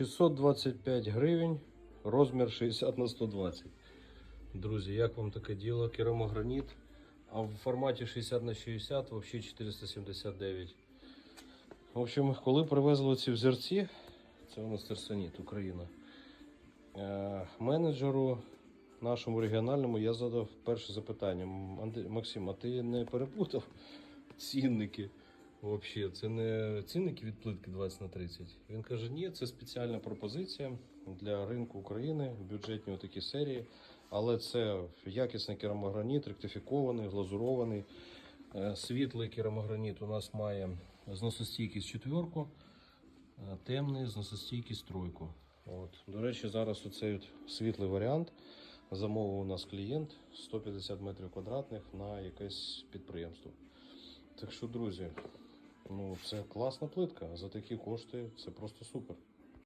625 гривень, розмір 60 на 120. Друзі, як вам таке діло? Керамограніт. А в форматі 60 на 60 взагалі 479. В общем, коли привезли ці взірці, це у нас Терсаніт, Україна. Е, менеджеру нашому регіональному я задав перше запитання. Максим, а ти не переплутав цінники? Взагалі, це не цінники від плитки 20 на 30. Він каже, ні, це спеціальна пропозиція для ринку України, бюджетні такі серії. Але це якісний керамограніт, ректифікований, глазурований. Е, Світлий керамограніт у нас має зносостійкість четверку, е, темний зносостійкість тройку. От. До речі, зараз оцей от світлий варіант замовив у нас клієнт 150 метрів квадратних на якесь підприємство. Так що, друзі, ну це класна плитка. За такі кошти це просто супер.